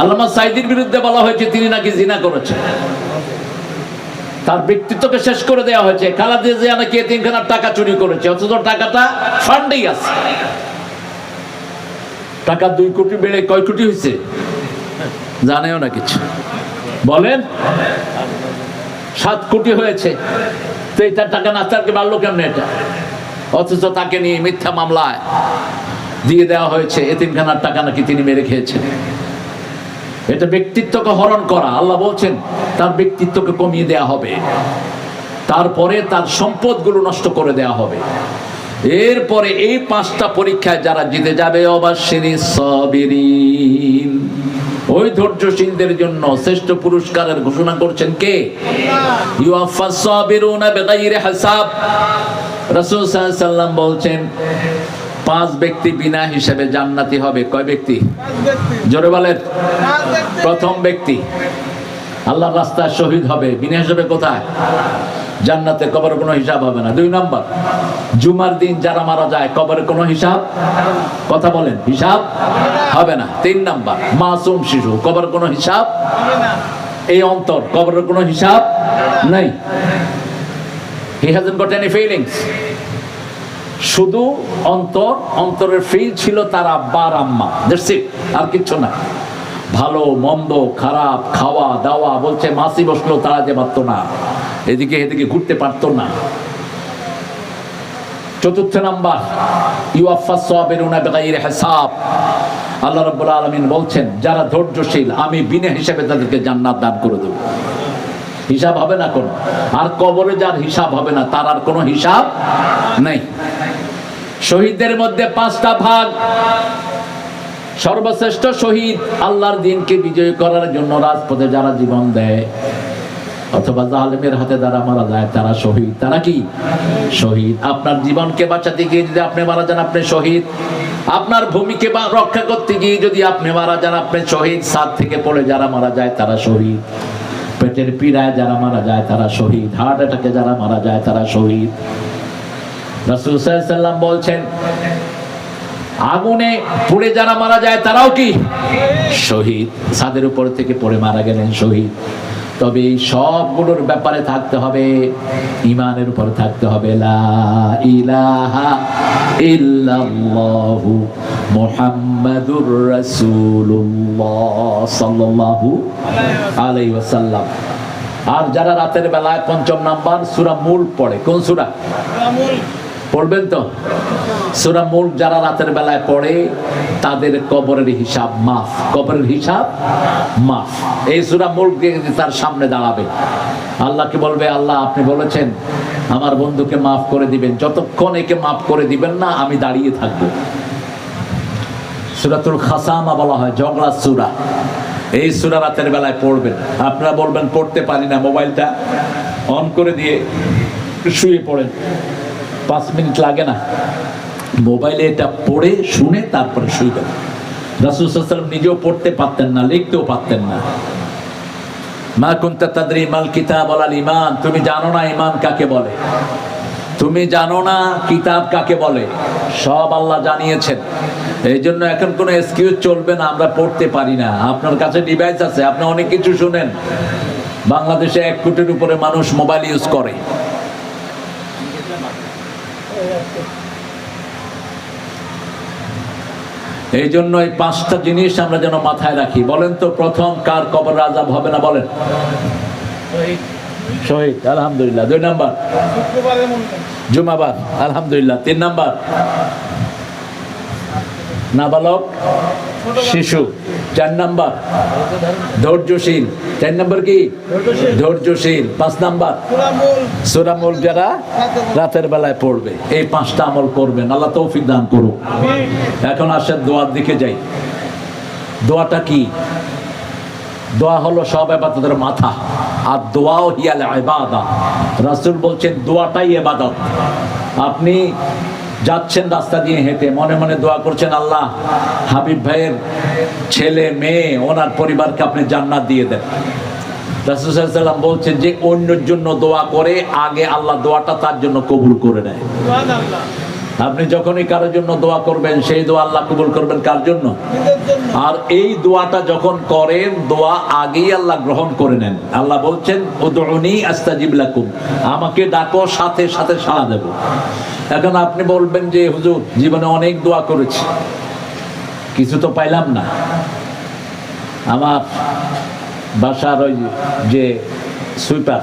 আল্লামা সাইদির বিরুদ্ধে বলা হয়েছে, তিনি নাকি জিনা করেছেন তার ব্যক্তিত্বকে শেষ করে দেওয়া হয়েছে। খালাদিয়া জিয়া নাকি তিনখানার টাকা চুরি করেছে, অথচ টাকাটা ফান্ডেই আছে। টাকা দুই কোটি বেড়ে কয় কোটি হয়েছে? জানেও না কিছু। বলেন, সাত কোটি হয়েছে, তো এটা টাকা নাস্তারকে বাড়লো কেমন এটা? অথচ তাকে নিয়ে মিথ্যা মামলায় দিয়ে দেওয়া হয়েছে এতিমখানার টাকা নাকি তিনি মেরে খেয়েছেন। এটা ব্যক্তিত্বকে হরণ করা। আল্লাহ বলছেন, তার ব্যক্তিত্বকে কমিয়ে দেয়া হবে। তারপরে তার সম্পদগুলো নষ্ট করে দেয়া হবে। এরপরে এই পাঁচটা পরীক্ষায় যারা জিতে যাবে অবশ্যই সবিরিন। ওই ধৈর্যশীলদের জন্য শ্রেষ্ঠ পুরস্কারের ঘোষণা করছেন কে? রাসূল সাল্লাল্লাহু আলাইহি বলছেন পাঁচ ব্যক্তি বিনা হিসেবে জান্নাতি হবে। কয় ব্যক্তি? জোরে বলেন। প্রথম ব্যক্তি। আল্লাহর রাস্তায় শহীদ হবে। বিনা হিসেবে কোথায়? জান্নাতে কবর কোনো হিসাব হবে না। দুই নম্বর, জুমার দিন যারা মারা যায়, কবরে কোনো হিসাব? কথা বলেন, হিসাব হবে না। তিন নম্বর, মাসুম শিশু, কবর কোনো হিসাব? এই অন্তর কবরের কোনো হিসাব নাই। He hasn't got any feelings শুধু অন্তর, অন্তরের ফিল ছিল তার আব্বা আম্মা। ইট আর কিচ্ছু না। ভালো, মন্দ, খারাপ, খাওয়া, দাওয়া, বলছে, মাসি বসল তাড়াতে পারতো না। এদিকে এদিকে ঘুরতে পারতো না। চতুর্থ নাম্বার ইউআফা সাবিরুনা বিগাইরি হিসাব। আল্লাহ রাব্বুল আলামিন বলছেন, যারা ধৈর্যশীল, আমি বিনা হিসাবে তাদেরকে জান্নাত দান করে দেব। হিসাব হবে না কোনো। আর কবরে যার হিসাব হবে না, তার আর কোনো হিসাব নেই। শহীদদের মধ্যে পাঁচটা ভাগ। সর্বশ্রেষ্ঠ শহীদ আল্লাহর দিনকে বিজয় করার জন্য রাজপথে যারা জীবন দেয়, অথবা জালেমের হাতে যারা মারা যায়, তারা শহীদ। তারা কি? শহীদ। আপনার জীবনকে বাঁচাতে গিয়ে যদি আপনি মারা যান, আপনি শহীদ। আপনার ভূমিকে রক্ষা করতে গিয়ে যদি আপনি মারা যান, আপনি শহীদ। সাত থেকে পড়ে যারা মারা যায়, তারা শহীদ। পেটের পীড়ায় যারা মারা যায়, তারা শহীদ। হার্ট অ্যাটাকে যারা মারা যায়, তারা শহীদ। রাসূল বলছেন, আগুনে পুড়ে যারা মারা যায়, তারাও কি? শহীদ। সাদের উপর থেকে পড়ে মারা গেলেন শহীদ। তবে এই সবগুলোর ব্যাপারে থাকতে হবে ইমানের উপর থাকতে হবে লা ইলাহা ইল্লাল্লাহু মুহাম্মাদুর রাসূলুল্লাহ সাল্লাল্লাহু আলাইহি ওয়াসাল্লাম। আর যারা রাতের বেলায় পঞ্চম নাম্বার সূরা মূল পড়ে কোন সূরা? পড়বেন তো? সুরা মুল্ক যারা রাতের বেলায় পড়ে, তাদের কবরের হিসাব মাফ। কবরের হিসাব মাফ। এই সুরা মুল্ক তার সামনে দাঁড়াবে, আল্লাহকে বলবে, আল্লাহ, আপনি বলেছেন, আমার বন্ধুকে মাফ করে দিবেন। যতক্ষণ একে মাফ করে দিবেন না, আমি দাঁড়িয়ে থাকব। সুরাতুল খাসামা বলা হয় ঝগড়া সুরা। এই সুরা রাতের বেলায় পড়বেন। আপনারা বলবেন, পড়তে পারি না, মোবাইলটা অন করে দিয়ে শুয়ে পড়েন। পাঁচ মিনিট লাগে না। মোবাইলে এটা পড়ে, শুনে তারপরে শুইবেন রাসুল সাল্লাম নিজেও পড়তে পারতেন না, লিখতেও পারতেন না। মা কুন্তা তাদরি মাল কিতাব ইমান তুমি জানো না ইমান কাকে বলে? তুমি জানো না কিতাব কাকে বলে? সব আল্লাহ জানিয়েছেন। এই জন্য এখন কোনো এক্সকিউজ চলবে না, আমরা পড়তে পারি না। আপনার কাছে ডিভাইস আছে, আপনি অনেক কিছু শুনেন। বাংলাদেশে এক কোটির উপরে মানুষ মোবাইল ইউজ করে। এই জন্য এই পাঁচটা জিনিস আমরা যেন মাথায় রাখি। বলেন তো প্রথম কার কবর রাজা হবে না বলেন? শহীদ। আলহামদুলিল্লাহ। দুই নাম্বার? জুমাবার আলহামদুলিল্লাহ। তিন নাম্বার? নাবালক? শিশু চার নাম্বার। ধৈর্যশীল চার নাম্বার কি? ধৈর্যশীল। পাঁচ নাম্বার। সুরামুল। যারা রাতের বেলায় পড়বে এই পাঁচটা আমল করবেন আল্লাহ তৌফিক দান করুক। এখন আসেন দোয়ার দিকে যাই। দোয়াটা কি? দোয়া হলো সব এবাদতের মাথা আর দোয়াও হিয়াল ইবাদা। রাসূল বলছেন দোয়াটাই ইবাদত। আপনি যাচ্ছেন রাস্তা দিয়ে হেঁটে মনে মনে দোয়া করছেন আল্লাহ হাবিব ভাইয়ের ছেলে মেয়ে ওনার পরিবারকে আপনি জান্নাত দিয়ে দেন। ওয়াসাল্লাম বলছেন যে অন্যের জন্য দোয়া করে আগে আল্লাহ দোয়াটা তার জন্য কবুল করে নেয়। আপনি যখনই কারোর জন্য দোয়া করবেন সেই দোয়া আল্লাহ কবুল করবেন কার জন্য? আর এই দোয়াটা যখন করেন, দোয়া আগেই আল্লাহ গ্রহণ করে নেন। আল্লাহ বলছেন, উদউনি আস্তাজিব লাকুম। আমাকে ডাকো, সাথে সাথে সাড়া দেব। এখন আপনি বলবেন যে, হুজুর, জীবনে অনেক দোয়া করেছি। কিছু তো পাইলাম না। আমার বাসার ওই যে সুইপার,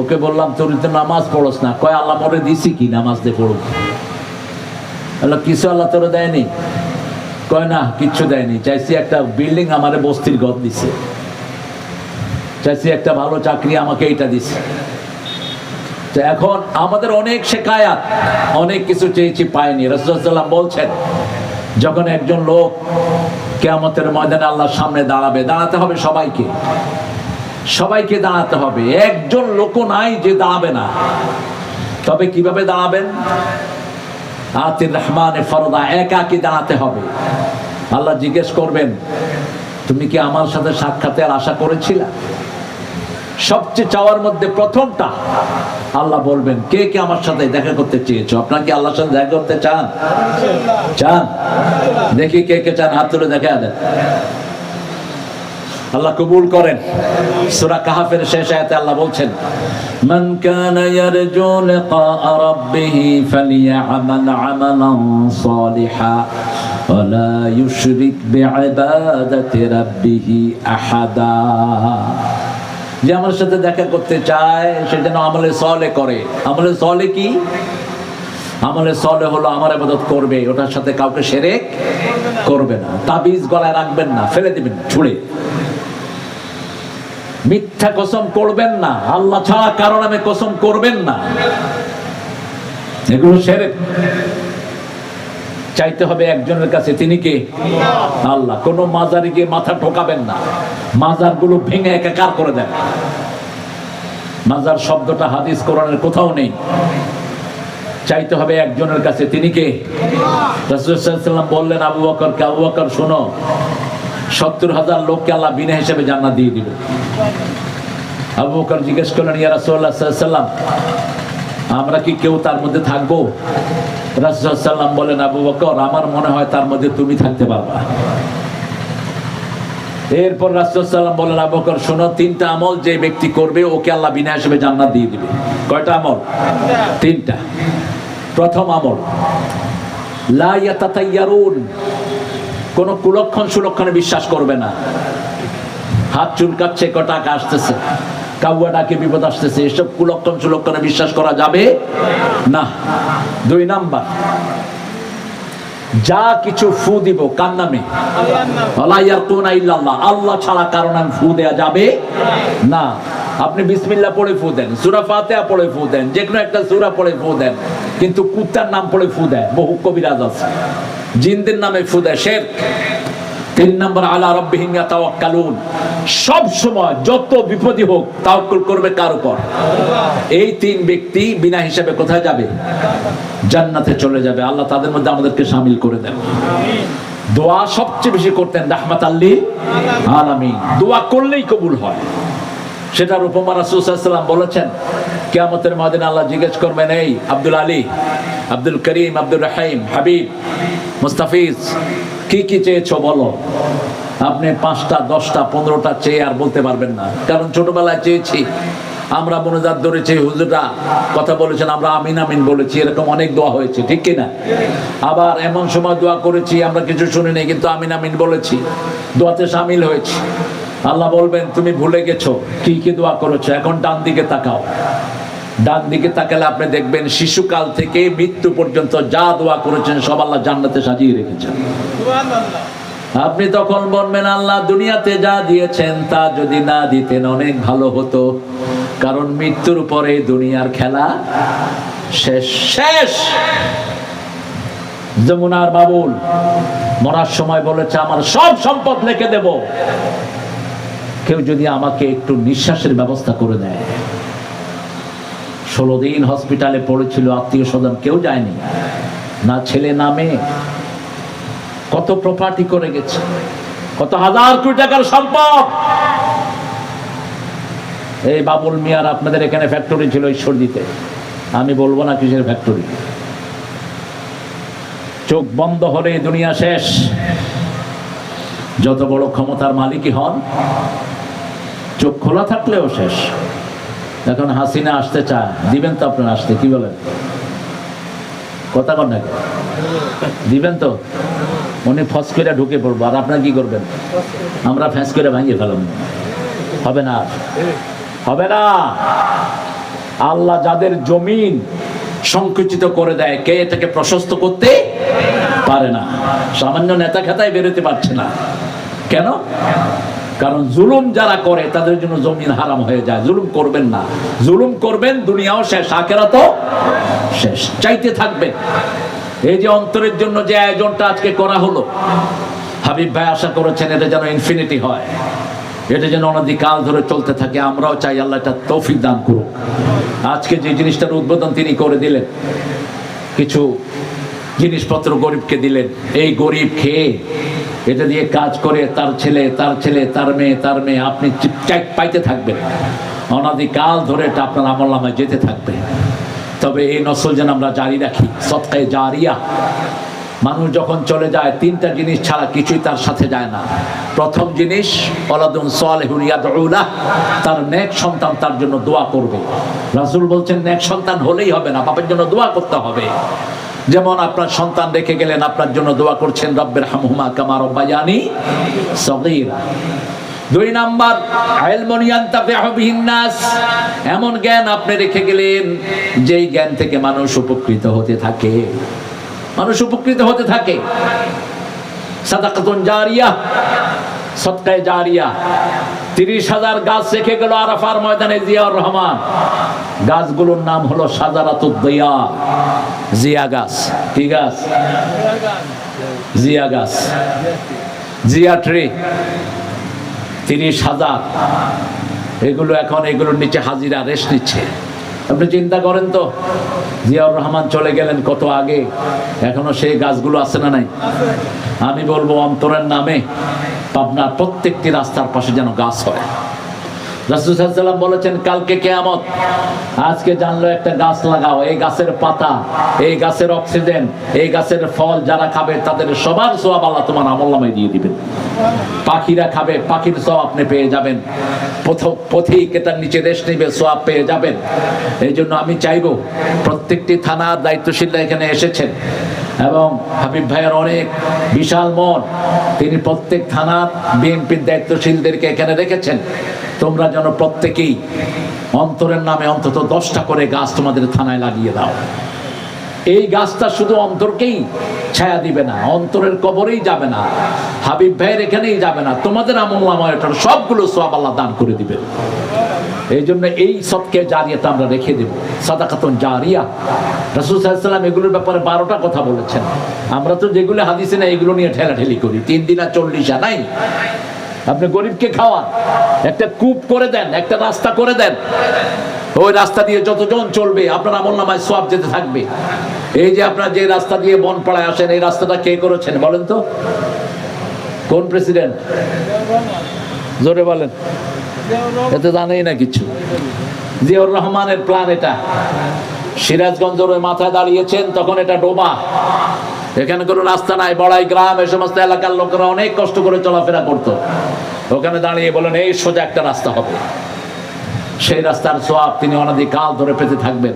ওকে বললাম, তোর তো নামাজ পড়স না। কয়, আল্লাহ মরে দিছি কি নামাজ দিয়ে পড়ব আল্লাহ, কিছু আল্লাহ তোরে দেয়নি। কয়, না, কিচ্ছু দেয়নি। চাইছি একটা বিল্ডিং আমারে বস্তির ঘর দিছে। চাইছি একটা ভালো চাকরি আমাকে এইটা দিছে। এখন আমাদের অনেক শেখায়াত, অনেক কিছু চেয়েছি, পাইনি। রসুল্লাম বলছেন, যখন একজন লোক কেয়ামতের ময়দানে আল্লাহর সামনে দাঁড়াবে, দাঁড়াতে হবে সবাইকে। সবাইকে দাঁড়াতে হবে। একজন লোক নাই যে দাঁড়াবে না। তবে কীভাবে দাঁড়াবেন? আতির রহমানে ফরদা একাকি দাঁড়াতে হবে। আল্লাহ জিজ্ঞেস করবেন, তুমি কি আমার সাথে সাক্ষাতের আশা করেছিলা? সবচেয়ে চাওয়ার মধ্যে প্রথমটা আল্লাহ বলবেন, কে কে আমার সাথে দেখা করতে চেয়েছো? আপনার কি আল্লাহর সাথে দেখা করতে চান? চান? দেখি কে কে চান, হাত তুলে দেখা দেন আল্লাহ কবুল করেন। সূরা কাহাফের শেষ আয়াতে আল্লাহ বলছেন, মান কানা ইয়ারজু লিকা রাব্বিহি ফালিয়া'মাল 'আমালান সালিহা ওয়ালা ইউশরিক বি'ইবাদাতি রাব্বিহি আহাদা। যে আমার সাথে দেখা করতে চায়, সে যেন আমলে সলে করে। আমলে সলে কি? আমলে সলে হলো আমার আবাদত করবে, ওটার সাথে কাউকে সেরেক করবে না। তাবিজ গলায় রাখবেন না, ফেলে দিবেন, ছুড়ে। মিথ্যা কসম করবেন না। আল্লাহ ছাড়া কারণ আমি কসম করবেন না। এগুলো সেরে চাইতে হবে একজনের কাছে তিনি কে? আল্লাহ। কোন মাজারে গিয়ে মাথা ঠোকাবেন না। মাজারগুলো ভেঙে একাকার করে দেন। মাজার শব্দটা হাদিস কোরআনের কোথাও নেই। চাইতে হবে একজনের কাছে তিনি কে? রাসূলুল্লাহ বললেন আবু বকরকে আবু বকর শোনো। সত্তর হাজার লোককে আল্লাহ বিনা হিসেবে জান্নাত দিয়ে দিবে। আবু জিজ্ঞেস করলেন, ইয়া রাসূলুল্লাহ আমরা কি কেউ তার মধ্যে থাকব? রাসূলুল্লাহ বলেন, আবু বকর, আমার মনে হয় তার মধ্যে তুমি থাকতে পারবা। এরপর রাসূলুল্লাহ বলেন, আবু বকর, শোনো, তিনটা আমল যে ব্যক্তি করবে, ওকে আল্লাহ বিনা হিসেবে জান্নাত দিয়ে দিবে। কয়টা আমল? তিনটা। প্রথম আমল, লা ইয়াতাতাইয়ারুন কোন কুলক্ষণ সুলক্ষণে বিশ্বাস করবে না। হাত চুলকাচ্ছে কটাক আসতেছে বিপদ আসতেছে, এসব কুলক্ষণ বিশ্বাস করা যাবে না। দুই নাম্বার, যা কিছু ফু দিব কার নামে? আল্লাহ ছাড়া ফু দেয়া যাবে না। আপনি বিসমিল্লা পড়ে ফু দেন, সুরা ফাতেহা পড়ে ফু দেন যে কোনো একটা সুরা পড়ে ফু দেন, কিন্তু কুত্তার নাম পড়ে ফু দেয়, বহু কবিরাজ আছে, জিন্দের নামে ফু দেয় শের তিন নম্বর, আলা রব্বিহিম ইয়াতাওয়াক্কালুন। সব সময় যত বিপদই হোক, তাওয়াক্কুল করবে কার উপর? এই তিন ব্যক্তি বিনা হিসাবে কোথায় যাবে? জান্নাতে চলে যাবে। আল্লাহ তাদের মধ্যে আমাদেরকে শামিল করে দেন। দোয়া সবচেয়ে বেশি করতেন রাহমাত আল্লি আলামিন। দোয়া করলেই কবুল হয়। সেটার উপমা রাসূলুল্লাহ বলেছেন, কিয়ামতের মাদিন আল্লাহ জিজ্ঞেস করবেন, এই আব্দুল আলী, আব্দুল করিম আব্দুল রাহিম, হাবিব, মুস্তাফিজ কি কি চেয়েছো বলো? আপনি পাঁচটা, দশটা, পনেরোটা চেয়ে আর বলতে পারবেন না। কারণ ছোটবেলায় চেয়েছি। আমরা মনোজাত ধরেছি হুজুরা কথা বলেছেন, আমরা আমিন আমিন বলেছি, এরকম অনেক দোয়া হয়েছে, ঠিক কিনা? আবার এমন সময় দোয়া করেছি, আমরা কিছু শুনিনি, কিন্তু আমিন আমিন বলেছি। দোয়াতে সামিল হয়েছি। আল্লাহ বলবেন, তুমি ভুলে গেছো, কি কি দোয়া করেছ? এখন ডান দিকে তাকাও। ডান দিকে তাকালে আপনি দেখবেন শিশুকাল থেকে মৃত্যু পর্যন্ত যা দোয়া করেছেন সব আল্লাহ জান্নাতে সাজিয়ে রেখেছেন। আপনি তখন বলবেন আল্লাহ দুনিয়াতে যা দিয়েছেন তা যদি না দিতেন অনেক ভালো হতো। কারণ মৃত্যুর পরে দুনিয়ার খেলা শেষ। শেষ। যমুনার বাবুল মরার সময় বলেছে আমার সব সম্পদ লিখে দেব। কেউ যদি আমাকে একটু নিঃশ্বাসের ব্যবস্থা করে দেয়। ষোলো দিন হসপিটালে পড়েছিল, আত্মীয় স্বজন কেউ যায়নি। না ছেলে, না মেয়ে। কত প্রপার্টি করে গেছে। কত হাজার কোটি টাকার সম্পদ। এই বাবুল মিয়ার আপনাদের এখানে ফ্যাক্টরি ছিল ঈশ্বরদীতে। আমি বলব না কিসের ফ্যাক্টরি চোখ বন্ধ হলে দুনিয়া শেষ। যত বড় ক্ষমতার মালিকই হন, চোখ খোলা থাকলেও শেষ। এখন হাসিনা আসতে চায়, দিবেন তো আপনার আসতে, কি বলেন? কথা কন নাকি দিবেন তো? উনি ফস করে ঢুকে পড়ব, আর আপনার কি করবেন? আমরা ফ্যাঁস করে ভাঙিয়ে ফেলাম। হবে না? হবে না? আল্লাহ যাদের জমিন সংকুচিত করে দেয়, কে এটাকে প্রশস্ত করতে পারে না? সামান্য নেতা খাতায় বেরোতে পারছে না। কেন? কারণ জুলুম যারা করে, তাদের জন্য জমিন হারাম হয়ে যায়। জুলুম করবেন না। জুলুম করবেন, দুনিয়াও শেষ আখেরা তো শেষ। চাইতে থাকবেন। এই যে অন্তরের জন্য যে আয়োজনটা আজকে করা হলো, হাবিব ভাই আশা করেছেন এটা যেন ইনফিনিটি হয়। এটা যেন অনধিকাল ধরে চলতে থাকে। আমরাও চাই আল্লাহ এটা তৌফিক দান করুক। আজকে যে জিনিসটার উদ্বোধন তিনি করে দিলেন, কিছু জিনিসপত্র গরিবকে দিলেন। এই গরিব খেয়ে এটা দিয়ে কাজ করে তার ছেলে তার ছেলে, তার মেয়ে তার মেয়ে, আপনি পাইতে থাকবেন। অনাদিকাল ধরে এটা আপনার আমল যেতে থাকবে। তবে এই নসল যেন আমরা জারি রাখি, সৎকায় জারিয়া। মানুষ যখন চলে যায়, তিনটা জিনিস ছাড়া কিছুই তার সাথে যায় না। প্রথম জিনিস তার নেক সন্তান তার জন্য দোয়া করবে। রাসূল বলছেন, নেক সন্তান হলেই হবে না, বাপের জন্য দোয়া করতে হবে। যেমন আপনার সন্তান রেখে গেলেন, আপনার জন্য দোয়া করছেন, রব্বের হামহুমা কামা রব্বায়ানি সগীরা। দুই নাম্বার এমন জ্ঞান আপনি রেখে গেলেন, যেই জ্ঞান থেকে মানুষ উপকৃত হতে থাকে। মানুষ উপকৃত হতে থাকে। সাদাকাতুন জারিয়া। সৎকায় জারিয়া। তিরিশ হাজার গাছ রেখে গেল আরাফার ময়দানে জিয়াউর রহমান। গাছগুলোর নাম হলো সাজারাতুদ্দিয়া জিয়া গাছ। কি গাছ? জিয়া গাছ। জিয়া ট্রি। তিরিশ হাজার। এগুলো এখন এগুলোর নিচে হাজিরা রেস্ট নিচ্ছে। আপনি চিন্তা করেন তো, জিয়াউর রহমান চলে গেলেন কত আগে? এখনও সেই গাছগুলো আছে না নাই? আমি বলব অন্তরের নামে আপনার প্রত্যেকটি রাস্তার পাশে যেন গাছ হয়। রাসুসাল্লাম বলেছেন, কালকে কেয়ামত। আজকে জানলো একটা গাছ লাগাও, এই গাছের পাতা, এই গাছের অক্সিজেন, এই গাছের ফল যারা খাবে তাদের সবার সোয়াব আল্লাহ তোমার আমল নামায় দিয়ে দিবেন। পাখিরা খাবে, পাখির সব আপনি পেয়ে যাবেন। পথ- পথিক এটার নিচে রেস্ট নিবে সোয়াব পেয়ে যাবেন। এই জন্য আমি চাইব, প্রত্যেকটি থানার দায়িত্বশীলরা এখানে এসেছেন। এবং হাবিব ভাইয়ের অনেক বিশাল মন, তিনি প্রত্যেক থানার বিএনপির দায়িত্বশীলদেরকে এখানে রেখেছেন। তোমরা যেন প্রত্যেকেই অন্তরের নামে অন্তত দশটা করে গাছ তোমাদের থানায় লাগিয়ে দাও। এই গাছটা শুধু অন্তরকেই ছায়া দিবে না, অন্তরের কবরেই যাবে না, হাবিব ভাইয়ের এখানেই যাবে না, তোমাদের আমল নামায়টার সবগুলো সব আল্লাহ দান করে দিবে। এই জন্য এই সবকে জারিয়াটা আমরা রেখে দেব। সাদাকাতন জারিয়া। রাসুল সাল্লাম এগুলোর ব্যাপারে বারোটা কথা বলেছেন। আমরা তো যেগুলো হাদিসে না এগুলো নিয়ে ঠেলাঠেলি করি। তিন দিন আর চল্লিশা নাই। আপনি গরিবকে খাওয়ান। একটা কূপ করে দেন, একটা রাস্তা করে দেন। ওই রাস্তা দিয়ে যতজন চলবে, আপনার আমল নামায় সব যেতে থাকবে। এই যে আপনার যে রাস্তা দিয়ে বনপাড়ায় আসেন, এই রাস্তাটা কে করেছেন বলেন তো? কোন প্রেসিডেন্ট? জোরে বলেন। এতে জানেই না কিছু। জিয়াউর রহমানের প্ল্যান এটা। সিরাজগঞ্জের ওই মাথায় দাঁড়িয়েছেন, তখন এটা ডোমা এখানে কোনো রাস্তা নাই, বড়াই গ্রাম, এই সমস্ত এলাকার লোকেরা অনেক কষ্ট করে চলাফেরা করতো। ওখানে দাঁড়িয়ে বলেন এই সোজা একটা রাস্তা হবে। সেই রাস্তার সোয়াব তিনি অনাদিকাল ধরে পেতে থাকবেন।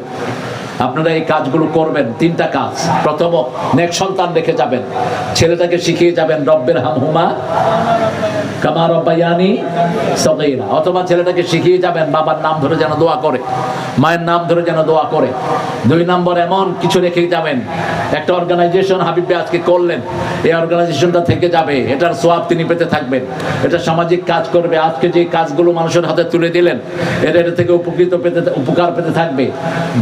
আপনারা এই কাজগুলো করবেন, তিনটা কাজ। প্রথম নেক সন্তান রেখে যাবেন। ছেলেটাকে শিখিয়ে যাবেন, রব্বের হামহুমা কামা রব্বায়ানি সগীরা। অথবা ছেলেটাকে শিখিয়ে যাবেন, বাবার নাম ধরে যেন দোয়া করে, মায়ের নাম ধরে যেন দোয়া করে। দুই নম্বর, এমন কিছু রেখে যাবেন। একটা অর্গানাইজেশন হাবিবে আজকে করলেন। এই অর্গানাইজেশনটা থেকে যাবে। এটার সোয়াব তিনি পেতে থাকবেন। এটা সামাজিক কাজ করবে। আজকে যে কাজগুলো মানুষের হাতে তুলে দিলেন এটা এটা থেকে উপকৃত পেতে, উপকার পেতে থাকবে।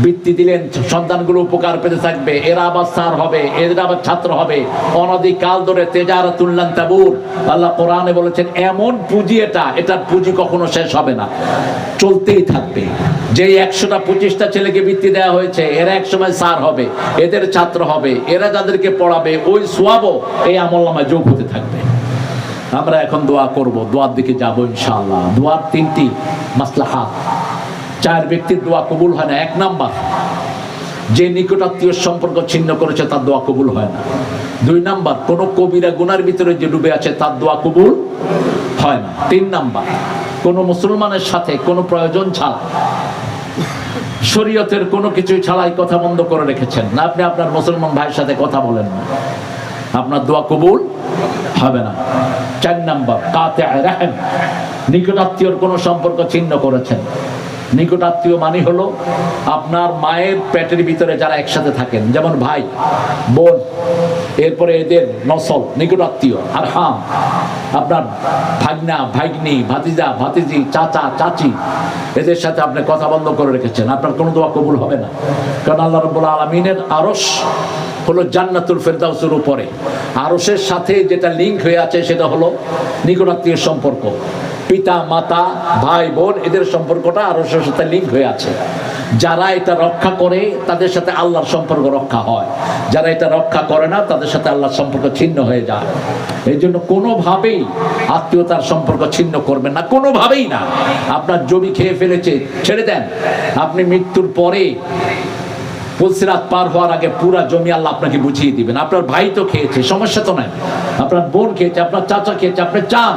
বৃত্তি দিলেন সন্তানগুলো উপকার পেতে থাকবে, এরা আবার স্যার হবে এরা আবার ছাত্র হবে। অনধিকাল ধরে তেজারা তুললেন তাবুর আল্লাহ কোরআনে বলেছেন, এমন পুঁজি এটা, এটার পুঁজি কখনো শেষ হবে না। চলতেই থাকবে। যে একশোটা, পঁচিশটা ছেলেকে বৃত্তি দেওয়া হয়েছে, এরা একসময় স্যার হবে, এদের ছাত্র হবে, এরা যাদেরকে পড়াবে, ওই সোয়াবও এই আমল নামায় যোগ হতে থাকবে। আমরা এখন দোয়া করব, দোয়ার দিকে যাব ইনশাআল্লাহ। দোয়ার তিনটি মাসলাহাত। চার ব্যক্তির দোয়া কবুল হয় না, এক নাম্বার। যে নিকটাত্মীয় সম্পর্ক ছিন্ন করেছে, তার দোয়া কবুল হয় না। দুই নাম্বার, কোন কবিরা গুনার ভিতরে যে ডুবে আছে, তার দোয়া কবুল হয় না। তিন নাম্বার, কোন মুসলমানের সাথে কোনো প্রয়োজন ছাড়া, শরীয়তের কোনো কিছু ছাড়াই কথা বন্ধ করে রেখেছেন। না, আপনি আপনার মুসলমান ভাইয়ের সাথে কথা বলেন না। আপনার দোয়া কবুল হবে না। চার নাম্বার, কাতে রাহেম নিকটাত্মীয়র কোনো সম্পর্ক ছিন্ন করেছেন। নিকটাত্মীয় মানে হলো আপনার মায়ের পেটের ভিতরে যারা একসাথে থাকেন, যেমন ভাই, বোন, এরপরে এদের নসল, নিকটাত্মীয় আর হাম আপনার ভাগনা, ভাগ্নি, ভাতিজা, ভাতিজি, চাচা, চাচি, এদের সাথে আপনি কথা বন্ধ করে রেখেছেন। আপনার কোনো দোয়া কবুল হবে না। কারণ আল্লাহ রব্বুল আলমিনের আরস হলো জান্নাতুল ফেরদাউসের উপরে। আরসের সাথে যেটা লিঙ্ক হয়ে আছে সেটা হলো নিকটাত্মীয় সম্পর্ক। পিতা, মাতা, ভাই, বোন, এদের সম্পর্কটা আরসের সাথে লিঙ্ক হয়ে আছে। যারা এটা রক্ষা করে, তাদের সাথে আল্লাহর সম্পর্ক রক্ষা হয়। যারা এটা রক্ষা করে না, তাদের সাথে আল্লাহর সম্পর্ক ছিন্ন হয়ে যায়। এই জন্য কোনোভাবেই আত্মীয়তার সম্পর্ক ছিন্ন করবেন না। কোনোভাবেই না। আপনার জমি খেয়ে ফেলেছে, ছেড়ে দেন। আপনি মৃত্যুর পরে পুলসিরাত পার হওয়ার আগে পুরা জমি আল্লাহ আপনাকে বুঝিয়ে দিবেন। আপনার ভাই তো খেয়েছে, সমস্যা তো নাই। আপনার বোন খেয়েছে, আপনার চাচা খেয়েছে, আপনি চান,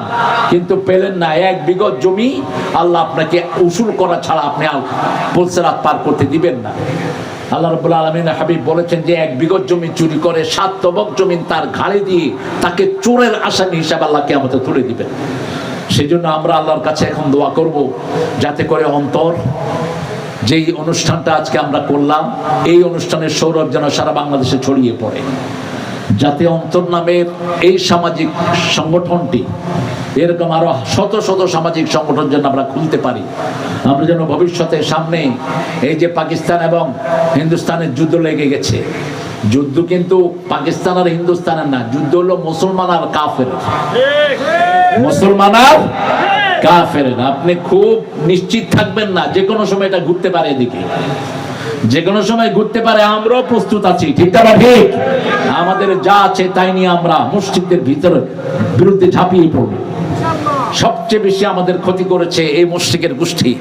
কিন্তু পেলেন না। এক বিগত জমি আল্লাহ আপনাকে উসুল করা ছাড়া আপনি পুলসিরাত পার করতে দিবেন না। আল্লাহ রব্বুল আলমিন হাবিব বলেছেন যে, এক বিগত জমি চুরি করে সাত তবক জমিন তার ঘাড়ে দিয়ে তাকে চোরের আসামি হিসাবে আল্লাহকে আমাদের তুলে দিবেন। সেই জন্য আমরা আল্লাহর কাছে এখন দোয়া করব, যাতে করে অন্তর যেই অনুষ্ঠানটা আজকে আমরা করলাম, এই অনুষ্ঠানের সৌরভ যেন সারা বাংলাদেশে ছড়িয়ে পড়ে। যাতে অন্তর নামের এই সামাজিক সংগঠনটি, এরকম আরও শত শত সামাজিক সংগঠন যেন আমরা খুলতে পারি, আমরা যেন ভবিষ্যতে সামনে এই যে পাকিস্তান এবং হিন্দুস্তানের যুদ্ধ লেগে গেছে। যুদ্ধ কিন্তু পাকিস্তান আর হিন্দুস্তানের না, যুদ্ধ হলো মুসলমান আর কাফের। মুসলমান আর কাফের আপনি খুব নিশ্চিত থাকবেন না, যে কোনো সময় এটা ঘুরতে পারে এদিকে। যে কোনো সময় ঘুরতে পারে, আমরাও প্রস্তুত আছি, ঠিক না ঠিক? আমাদের যা আছে তাই নিয়ে আমরা মসজিদের ভিতরে বিরুদ্ধে ঝাঁপিয়ে পড়ব। সবচেয়ে বেশি আমাদের ক্ষতি করেছে এই মসজিদের গোষ্ঠী।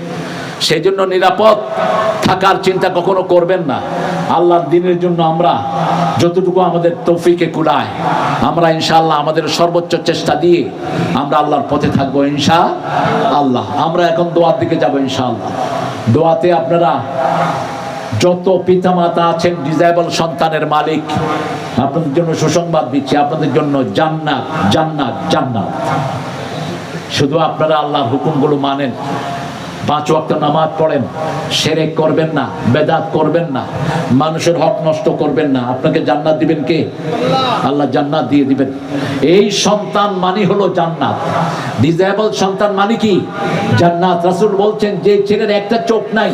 সেই জন্য নিরাপদ থাকার চিন্তা কখনো করবেন না। আল্লাহর দিনের জন্য আমরা যতটুকু আমাদের তৌফিকে কুড়ায় আমরা ইনশাআল্লাহ আমাদের সর্বোচ্চ চেষ্টা দিয়ে আমরা আল্লাহর পথে থাকব ইনশা আল্লাহ আমরা এখন দোয়ার দিকে যাব ইনশাআল্লাহ। দোয়াতে আপনারা যত পিতা মাতা আছেন, ডিজাইবল সন্তানের মালিক, আপনাদের জন্য সুসংবাদ দিচ্ছি, আপনাদের জন্য জান্নাত জান্নাত জান্নাত। শুধু আপনারা আল্লাহর হুকুমগুলো মানেন। পাঁচ ওয়াক্ত নামাজ পড়েন, সেরেক করবেন না, বেদাত করবেন না, মানুষের হক নষ্ট করবেন না। আপনাকে জান্নাত দিবেন কে? আল্লাহ জান্নাত দিয়ে দিবেন। এই সন্তান মানি হলো জান্নাত। ডিজেবল সন্তান মানে কি? জান্নাত। রাসূল বলছেন, যে ছেলের একটা চোখ নাই,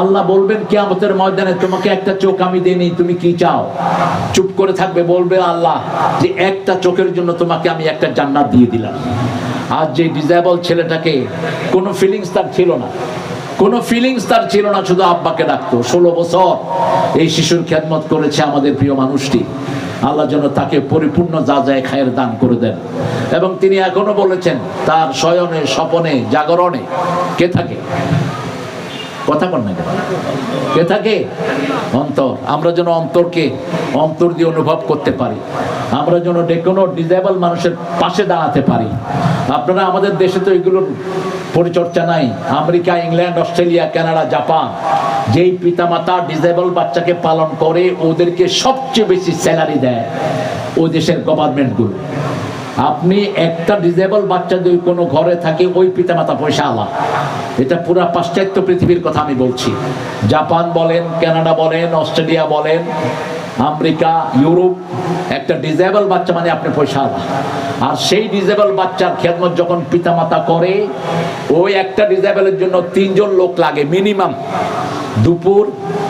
আল্লাহ বলবেন, কিয়ামতের ময়দানে তোমাকে একটা চোখ আমি দেইনি, তুমি কি চাও? চুপ করে থাকবে, বলবে আল্লাহ যে একটা চোখের জন্য তোমাকে আমি একটা জান্নাত দিয়ে দিলাম। আর যে ডিজেবল ছেলেটাকে, কোনো ফিলিংস তার ছিল না। কোনো ফিলিংস তার ছিল না, শুধু আব্বাকে ডাকতো। ষোলো বছর এই শিশুর খেদমত করেছে আমাদের প্রিয় মানুষটি। আল্লাহ যেন তাকে পরিপূর্ণ যা যায় খায়ের দান করে দেন। এবং তিনি এখনও বলেছেন, তার শয়নে, স্বপনে, জাগরণে কে থাকে? কথা কন না কেন? কে থাকে? অন্তর। আমরা যেন অন্তরকে অন্তর দিয়ে অনুভব করতে পারি। আমরা যেন কোনো ডিজেবল মানুষের পাশে দাঁড়াতে পারি। আপনারা আমাদের দেশে তো এগুলোর পরিচর্চা নাই। America, England, Australia, Canada, Japan, যেই পিতামাতা ডিজেবল বাচ্চাকে পালন করে, ওদেরকে সবচেয়ে বেশি স্যালারি দেয় ওই দেশের গভর্নমেন্টগুলো আপনি একটা ডিজেবল বাচ্চা যদি কোনো ঘরে থাকে, ওই পিতামাতা পয়সা আলা। এটা পুরা পাশ্চাত্য পৃথিবীর কথা আমি বলছি। জাপান বলেন কানাডা বলেন অস্ট্রেলিয়া বলেন আমেরিকা ইউরোপ, একটা ডিজেবল বাচ্চা মানে আপনি পয়সা আর সেই ডিজেবল বাচ্চার খেদমত যখন পিতামাতা করে ওই একটা ডিজেবলের জন্য তিনজন লোক লাগে মিনিমাম দুপুর,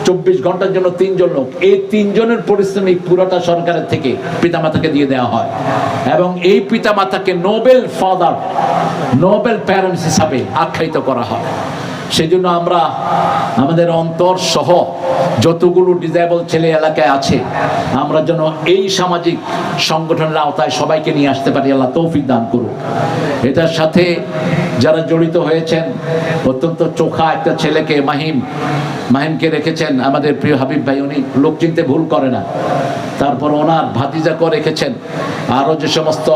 চব্বিশ ঘণ্টার জন্য তিনজন লোক। এই তিনজনের পরিশ্রমিক পুরোটা সরকারের থেকে পিতামাতাকে দিয়ে দেওয়া হয়। এবং এই পিতামাতাকে নোবেল ফাদার, নোবেল প্যারেন্টস হিসাবে আখ্যায়িত করা হয়। সেই জন্য আমরা আমাদের অন্তর সহ যতগুলো ডিজেবল ছেলে এলাকায় আছে, আমরা যেন এই সামাজিক সংগঠনের আওতায় সবাইকে নিয়ে আসতে পারি। আল্লাহ তৌফিক দান করুক। এটার সাথে যারা জড়িত হয়েছেন, অত্যন্ত চোখা একটা ছেলেকে মাহিম, মাহিমকে রেখেছেন আমাদের প্রিয় হাবিব ভাই, উনি লোক চিনতে ভুল করে না। তারপর ওনার ভাতিজাকে রেখেছেন। আরও যে সমস্ত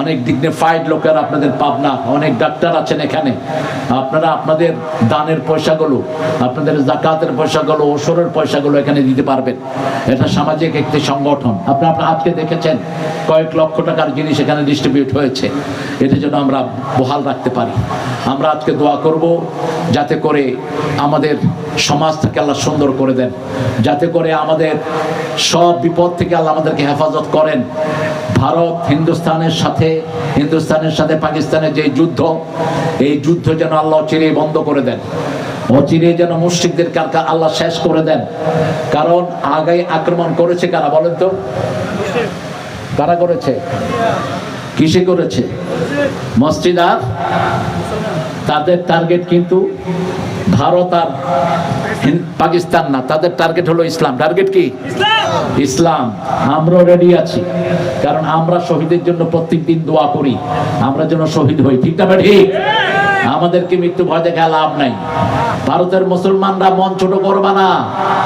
অনেক ডিগনিফাইড লোকের আপনাদের পাবনা, অনেক ডাক্তার আছেন এখানে। আপনারা আপনাদের দানের পয়সাগুলো, আপনাদের জাকাতের পয়সাগুলো ওসরের পয়সাগুলো এখানে দিতে পারবেন। এটা সামাজিক একটি সংগঠন। আপনি আপনার আজকে দেখেছেন কয়েক লক্ষ টাকার জিনিস এখানে ডিস্ট্রিবিউট হয়েছে। এটা যেন আমরা বহাল রাখতে পারি। আমরা আজকে দোয়া করব যাতে করে আমাদের সমাজটাকে আল্লাহ সুন্দর করে দেন। যাতে করে আমাদের সব বিপদ থেকে আল্লাহ আমাদেরকে হেফাজত করেন। ভারত, হিন্দুস্তানের সাথে হিন্দুস্তানের সাথে পাকিস্তানের যে যুদ্ধ, এই যুদ্ধ যেন আল্লাহ চিরে বন্ধ করে দেন। অচিরে যেন মুশ্রিকদের কালকা আল্লাহ শেষ করে দেন। কারণ আগে আক্রমণ করেছে কারা বলেন তো? কারা করেছে? কিসে করেছে? মসজিদ আর তাদের টার্গেট কিন্তু ভারত আর পাকিস্তান না। তাদের টার্গেট হলো ইসলাম। টার্গেট কি? ইসলাম! আমরাও রেডি আছি। কারণ আমরা শহীদের জন্য প্রত্যেক দিন দোয়া করি। আমরা যেন শহীদ হই। ঠিক না ঠিক আমাদেরকে মৃত্যু ভয় দেখা লাভ নাই। ভারতের মুসলমানরা মন ছোট করবা না।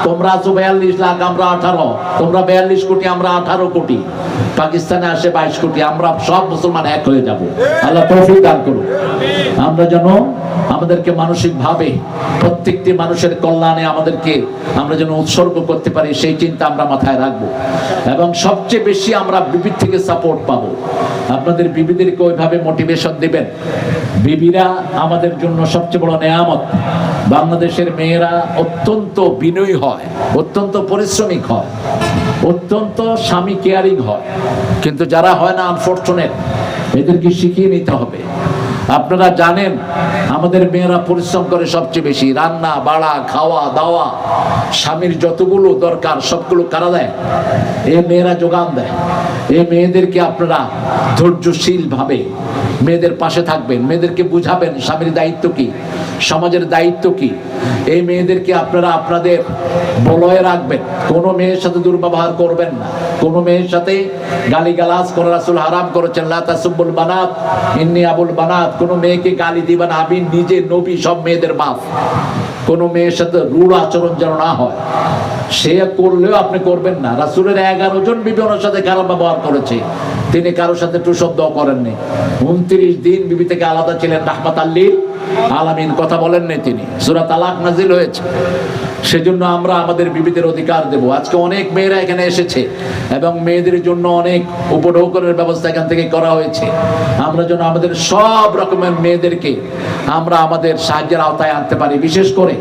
তোমরা আছো বিয়াল্লিশ লাখ আমরা আঠারো। তোমরা বিয়াল্লিশ কোটি আমরা আঠারো কোটি। পাকিস্তানে আসে বাইশ কোটি, আমরা সব মুসলমান এক হয়ে যাব। আল্লাহ তৌফিক দান করুন। আমরা যেন আমাদেরকে মানসিক ভাবে প্রত্যেকটি মানুষের কল্যাণে আমাদেরকে আমরা যেন উৎসর্গ করতে পারি, সেই চিন্তা আমরা মাথায় রাখব। এবং সবচেয়ে বেশি আমরা বিবির থেকে সাপোর্ট পাবো। আপনাদের বিবিদেরকে ওইভাবে মোটিভেশন দিবেন। বিবিরা আমাদের জন্য সবচেয়ে বড় নেয়ামত। বাংলাদেশের মেয়েরা অত্যন্ত বিনয়ী হয়, অত্যন্ত পরিশ্রমিক হয়, অত্যন্ত স্বামী কেয়ারিং হয়। কিন্তু যারা হয় না আনফর্চুনেট এদেরকে শিখিয়ে নিতে হবে। আপনারা জানেন, আমাদের মেয়েরা পরিশ্রম করে সবচেয়ে বেশি। রান্না, বাড়া, খাওয়া, দাওয়া, স্বামীর যতগুলো দরকার, সবগুলো কারা দেয়? এ মেয়েরা যোগান দেয়। এই মেয়েদেরকে আপনারা ধৈর্যশীল ভাবে মেয়েদের পাশে থাকবেন, মেয়েদেরকে বুঝাবেন স্বামীর দায়িত্ব কি, সমাজের দায়িত্ব কি। এই মেয়েদেরকে আপনারা আপনাদের বলয়ে রাখবেন। কোনো মেয়ের সাথে দুর্ব্যবহার করবেন না। কোনো মেয়ের সাথে গালিগালাজ করে রাসূল হারাম করেছেন। লা তাসুবুল বানাত, ইন্নি আবুল বানাত কোনো মেয়েকে গালি দিবেন আমি নিজে নবী, সব মেয়েদের বাপ কোনো মেয়ের সাথে রূঢ় আচরণ যেন না হয়, সে করলেও আপনি করবেন না। রাসূলের এগারো জন বিবি সাথে খারাপ ব্যবহার করেছে। তিনি কারোর সাথে টু শব্দ করেননি। উনত্রিশ দিন বিবি থেকে আলাদা ছিলেন রাহমাত আল্লিল আলামিন, কথা বলেননি তিনি। সূরা তালাক নাজিল হয়েছে। সেজন্য আমরা আমাদের বিবিদের অধিকার দেব। আজকে অনেক মেয়েরা এখানে এসেছে এবং মেয়েদের জন্য অনেক উপঢৌকনের ব্যবস্থা এখান থেকে করা হয়েছে। আমরা যেন আমাদের সব রকমের মেয়েদেরকে আমরা আমাদের সাহায্যের আওতায় আনতে পারি। বিশেষ করে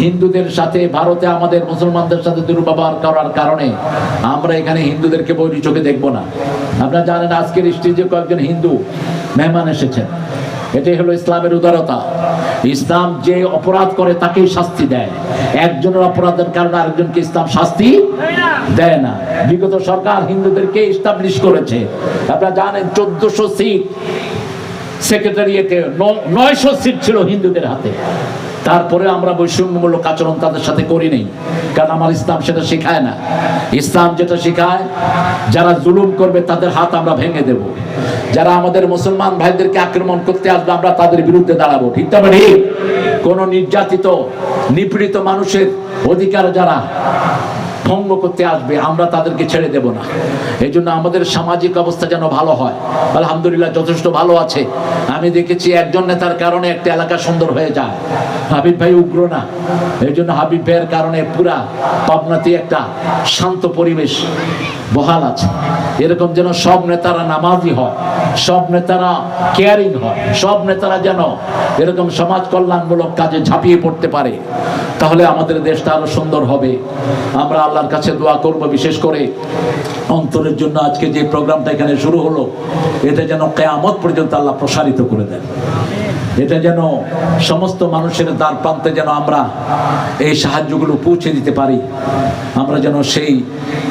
হিন্দুদের সাথে ভারতে আমাদের মুসলমানদের সাথে দুর্ব্যবহার করার কারণে আমরা এখানে হিন্দুদেরকে বৈরী চোখে দেখব না। আপনারা জানেন আজকের স্টেজে কয়েকজন হিন্দু মেহমান এসেছেন। এটাই হলো ইসলামের উদারতা। ইসলাম যে অপরাধ করে তাকেই শাস্তি দেয়। একজনের অপরাধের কারণে আরেকজনকে ইসলাম শাস্তি দেয় না। বিগত সরকার হিন্দুদেরকে ইস্টাবলিশ করেছে। আপনারা জানেন চোদ্দশো সিট সেক্রেটারিয়েটে নয়শো সিট ছিল হিন্দুদের হাতে। তারপরে আমরা বৈষম্যমূলক আচরণ তাদের সাথে করি নেই। কারণ আমার ইসলাম সেটা শেখায় না। ইসলাম যেটা শেখায়, যারা জুলুম করবে তাদের হাত আমরা ভেঙে দেব। যারা আমাদের মুসলমান ভাইদেরকে আক্রমণ করতে আসবে, আমরা তাদের বিরুদ্ধে দাঁড়াবো। ঠিক তবে ঠিক? কোন নির্যাতিত, নিপীড়িত মানুষের অধিকার যারা ভঙ্গ করতে আসবে, আমরা তাদেরকে ছেড়ে দেব না। এই জন্য আমাদের সামাজিক অবস্থা যেন ভালো হয়। আলহামদুলিল্লাহ, যথেষ্ট ভালো আছে। আমি দেখেছি একজন নেতার কারণে একটা এলাকা সুন্দর হয়ে যায়। হাবিব ভাই উগ্র না। এই জন্য হাবিব ভাইয়ের কারণে পুরা পাবনাতে একটা শান্ত পরিবেশ বহাল আছে। এরকম যেন সব নেতারা নামাজি হয়, সব নেতারা কেয়ারিং হয়, সব নেতারা যেন এরকম সমাজ কল্যাণমূলক কাজে ঝাঁপিয়ে পড়তে পারে। তাহলে আমাদের দেশটা আরও সুন্দর হবে। আমরা আল্লাহর কাছে দোয়া করব বিশেষ করে অন্তরের জন্য আজকে যে প্রোগ্রামটা এখানে শুরু হলো, এটা যেন কেয়ামত পর্যন্ত আল্লাহ প্রসারিত করে দেন। এটা যেন সমস্ত মানুষের দ্বার প্রান্তে যেন আমরা এই সাহায্যগুলো পৌঁছে দিতে পারি। আমরা যেন সেই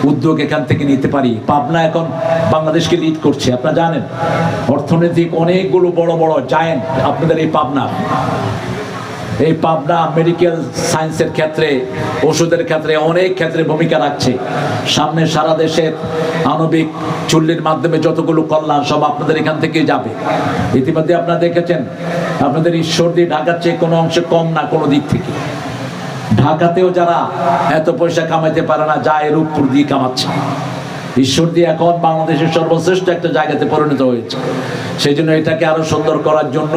উদ্যোগ এখান থেকে নিতে পারি। পাবনা এখন বাংলাদেশকে লিড করছে, আপনারা জানেন। অর্থনৈতিক অনেকগুলো বড় বড় জায়েন্ট আপনাদের এই পাবনা। এই পাবনা মেডিকেল সায়েন্সের ক্ষেত্রে, ওষুধের ক্ষেত্রে অনেক ক্ষেত্রে ভূমিকা রাখছে। সামনে সারা দেশের আণবিক চুল্লির মাধ্যমে যতগুলো কল্যাণ সব আপনাদের এখান থেকে যাবে। ইতিমধ্যে আপনারা দেখেছেন, আপনাদের ঈশ্বর দিয়ে ঢাকার চেয়ে কোনো অংশে কম না কোনো দিক থেকে। ঢাকাতেও যারা এত পয়সা কামাইতে পারে না যায় রূপপুর দিয়ে কামাচ্ছে। ঈশ্বর দিয়ে এখন বাংলাদেশের সর্বশ্রেষ্ঠ একটা জায়গাতে পরিণত হয়েছে। সেই জন্য এটাকে আরও সুন্দর করার জন্য